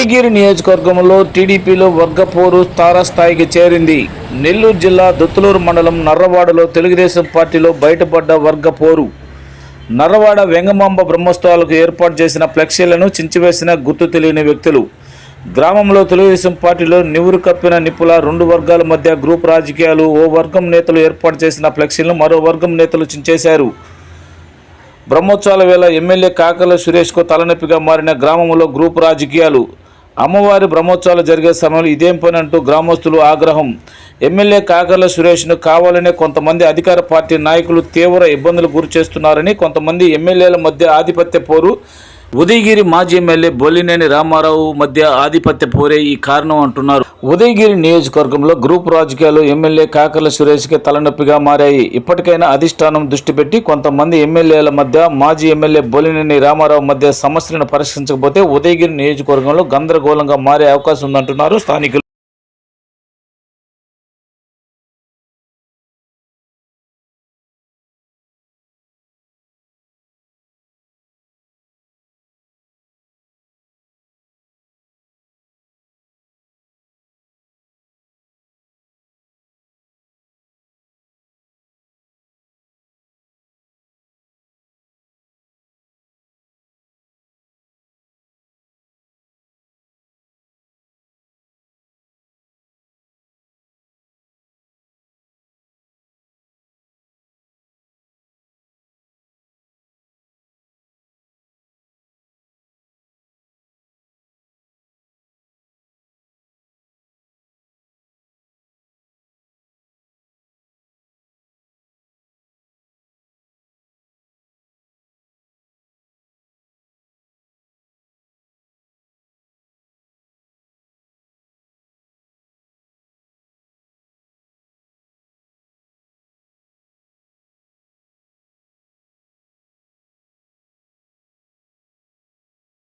ఉదయగిరి నియోజకవర్గంలో టీడీపీలో వర్గపోరు తారాస్థాయికి చేరింది. నెల్లూరు జిల్లా దుత్తులూరు మండలం నర్రవాడలో తెలుగుదేశం పార్టీలో బయటపడ్డ వర్గపోరు. నర్రవాడ వెంగమాంబ బ్రహ్మోత్సవాలకు ఏర్పాటు చేసిన ఫ్లెక్సీలను చించివేసిన గుర్తు తెలియని వ్యక్తులు. గ్రామంలో తెలుగుదేశం పార్టీలో నివురు కప్పిన నిప్పుల రెండు వర్గాల మధ్య గ్రూప్ రాజకీయాలు ఓ వర్గం నేతలు ఏర్పాటు చేసిన ఫ్లెక్సీలను మరో వర్గం నేతలు చించేశారు. బ్రహ్మోత్సవాల వేళ ఎమ్మెల్యే కాకల సురేష్కు తలనొప్పిగా మారిన గ్రామంలో గ్రూప్ రాజకీయాలు అమ్మవారి బ్రహ్మోత్సవాలు జరిగే సమయంలో ఇదేం పని అంటూ గ్రామస్తులు ఆగ్రహం. ఎమ్మెల్యే కాకర్ల సురేష్ను కావాలనే కొంతమంది అధికార పార్టీ నాయకులు తీవ్ర ఇబ్బందులు గురి చేస్తున్నారని కొంతమంది ఎమ్మెల్యేల మధ్య ఆధిపత్య పోరు ఉదయగిరి మాజీ ఎమ్మెల్యే బొల్లినేని రామారావు మధ్య ఆధిపత్య పోరే ఈ కారణం అంటున్నారు. ఉదయగిరి నియోజకవర్గంలో గ్రూప్ రాజకీయాలు ఎమ్మెల్యే కాకర్ల సురేష్కి తలనొప్పిగా మారాయి. ఇప్పటికైనా అధిష్టానం దృష్టి పెట్టి కొంతమంది ఎమ్మెల్యేల మధ్య మాజీ ఎమ్మెల్యే బొల్లినేని రామారావు మధ్య సమస్యలను పరిష్కరించకపోతే ఉదయగిరి నియోజకవర్గంలో గందరగోళంగా మారే అవకాశం ఉందంటున్నారు స్థానికులు.